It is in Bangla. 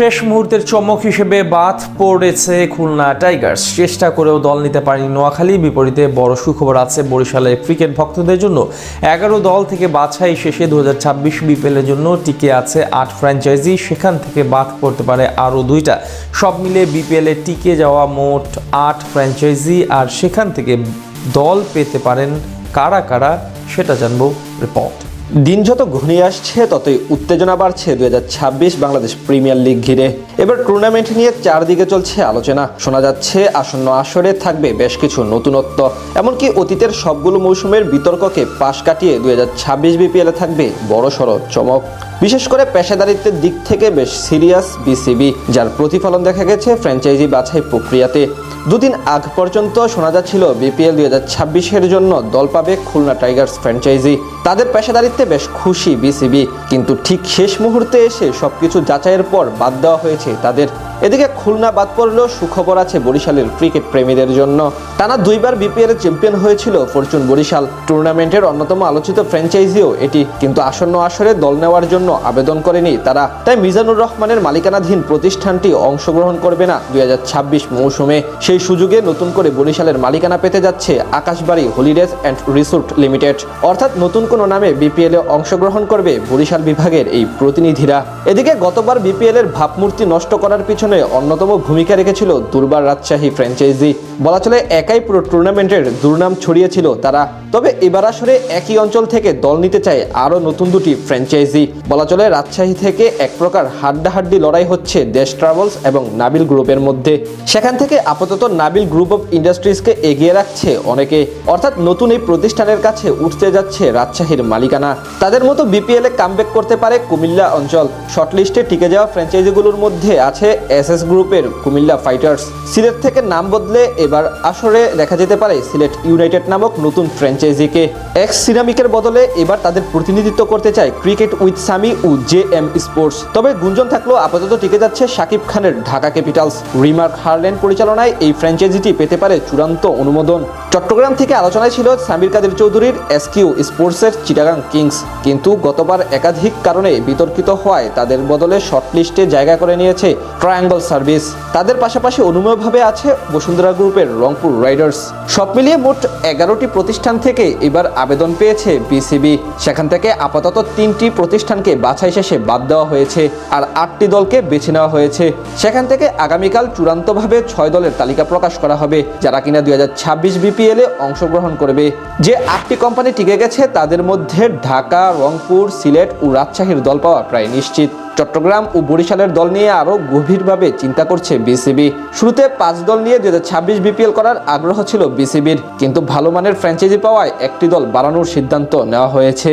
শেষ মুহূর্তের চমক হিসেবে বাদ পড়েছে খুলনা টাইগার্স। চেষ্টা করেও দল নিতে পারেনি নোয়াখালী। বিপরীতে বড় সুখবর আছে বরিশালের ক্রিকেট ভক্তদের জন্য। এগারো দল থেকে বাছাই শেষে দু হাজার ছাব্বিশ বিপিএলের জন্য টিকে আছে আট ফ্র্যাঞ্চাইজি। সেখান থেকে বাদ পড়তে পারে আরও দুইটা। সব মিলে বিপিএলে টিকে যাওয়া মোট আট ফ্র্যাঞ্চাইজি। আর সেখান থেকে দল পেতে পারেন কারা কারা, সেটা জানব রিপোর্ট। দিন যত ঘনিয়ে আসছে, ততই উত্তেজনা বাড়ছে। দুই বাংলাদেশ প্রিমিয়ার লিগ ঘিরে। এবার টুর্নামেন্ট নিয়ে চারদিকে চলছে আলোচনা। শোনা যাচ্ছে, আসন্ন আসরে থাকবে বেশ কিছু নতুনত্ব। এমনকি অতীতের সবগুলো মৌসুমের বিতর্ককে পাশ কাটিয়ে দুই বিপিএলে থাকবে বড়সড় চমক। বিশেষ করে পেশাদারিত্বের দিক থেকে বেশ সিরিয়াস বিসিবি যার প্রতিফলন দেখা গেছে ফ্র্যাঞ্চাইজি বাছাই প্রক্রিয়াতে। দুদিন আগ পর্যন্ত শোনা যাচ্ছিল বিপিএল দুই হাজার ছাব্বিশের জন্য দল পাবে খুলনা টাইগার্স ফ্র্যাঞ্চাইজি। তাদের পেশাদারিত্বে বেশ খুশি বিসিবি। কিন্তু ঠিক শেষ মুহূর্তে এসে সবকিছু যাচাইয়ের পর বাদ দেওয়া হয়েছে তাদের এদিকে খুলনা বাদ পড়লেও সুখবর আছে বরিশালের ক্রিকেট প্রেমীদের জন্য। টানা দুইবার বিপিএল চ্যাম্পিয়ন হয়েছিল ফরচুন বরিশাল। টুর্নামেন্টের অন্যতম আলোচিত ফ্র্যাঞ্চাইজিও এটি, কিন্তু আসন্ন আসরে দল নেওয়ার জন্য আবেদন করেনি তারা। তাই মিজানুর রহমানের মালিকানাধীন প্রতিষ্ঠানটি অংশগ্রহণ করবে না দুই হাজার ছাব্বিশ মৌসুমে। সেই সুযোগে নতুন করে বরিশালের মালিকানা পেতে যাচ্ছে Akashbari holidays and resort limited. অর্থাৎ নতুন কোনো নামে বিপিএল অংশগ্রহণ করবে বরিশাল বিভাগের এই প্রতিনিধিরা। এদিকে গতবার বিপিএল এর ভাবমূর্তি নষ্ট করার পিছনে অন্যতম ভূমিকা রেখেছিল দুর্বার রাজশাহী ফ্র্যাঞ্চাইজি। বলা চলে একাই পুরো টুর্নামেন্টের দুর্নাম ছড়িয়েছিল তারা। তবে এবার আসরে একই অঞ্চল থেকে দল নিতে চায় আরও নতুন দুটি ফ্র্যাঞ্চাইজি। বলা চলে রাজশাহী থেকে এক প্রকার হাড্ডাহাড্ডি লড়াই হচ্ছে দেশ ট্রাভেলস এবং নাবিল গ্রুপের মধ্যে। সেখান থেকে আপাতত নাবিল গ্রুপ অফ ইন্ডাস্ট্রিজকে এগিয়ে রাখছে অনেকে। অর্থাৎ নতুন এই প্রতিষ্ঠানের কাছে উঠতে যাচ্ছে রাজশাহীর মালিকানা। তাদের মতো বিপিএল কামব্যাক করতে পারে কুমিল্লা অঞ্চল। শর্টলিস্টে টিকে যাওয়া ফ্র্যাঞ্চাইজিগুলোর মধ্যে আছে এস এস গ্রুপের কুমিল্লা ফাইটার্স সিলেট থেকে নাম বদলে এবার আসরে দেখা যেতে পারে সিলেট ইউনাইটেড নামক নতুন ফ্র্যাঞ্চাইজিকে। এক্স সিরামিকের বদলে এবার তাদের প্রতিনিধিত্ব করতে চায় ক্রিকেট উইথ সামি ও জে এম স্পোর্টস। তবে গুঞ্জন থাকলেও আপাতত টিকে যাচ্ছে শাকিব খানের ঢাকা ক্যাপিটালস। রিমার্ক হারল্যান্ড পরিচালনায় এই ফ্র্যাঞ্চাইজিটি পেতে পারে চূড়ান্ত অনুমোদন। চট্টগ্রাম থেকে আলোচনায় ছিল সামির কাদের চৌধুরীর এসকিউ স্পোর্টসের চিটাগাং কিংস। কিন্তু গতবার একাধিক কারণে বিতর্কিত হওয়ায় তাদের বদলে শর্টলিস্টে জায়গা করে নিয়েছে ট্রায়াঙ্গল সার্ভিস। তাদের পাশাপাশি অনুমেয়ভাবে আছে বসুন্ধরা গ্রুপের রংপুর রাইডার্স। সব মিলিয়ে মোট এগারোটি প্রতিষ্ঠান থেকে এবার আবেদন পেয়েছে বিসিবি। সেখান থেকে আপাতত তিনটি প্রতিষ্ঠানকে বাছাই শেষে বাদ দেওয়া হয়েছে আর আটটি দলকে বেছে নেওয়া হয়েছে। সেখান থেকে আগামীকাল চূড়ান্তভাবে ছয় দলের তালিকা প্রকাশ করা হবে, যারা কিনা দুই হাজার ছাব্বিশ বিপিএলে অংশগ্রহণ করবে। যে আটটি কোম্পানি টিকে গেছে, তাদের মধ্যে ঢাকা, রংপুর, সিলেট ও রাজশাহীর দল পাওয়া প্রায় নিশ্চিত। চট্টগ্রাম ও বরিশালের দল নিয়ে আরও গভীরভাবে চিন্তা করছে বিসিবি। শুরুতে পাঁচ দল নিয়ে দু ছাব্বিশ বিপিএল করার আগ্রহ ছিল বিসিবির, কিন্তু ভালো মানের ফ্র্যাঞ্চাইজি পাওয়ায় একটি দল বাড়ানোর সিদ্ধান্ত নেওয়া হয়েছে।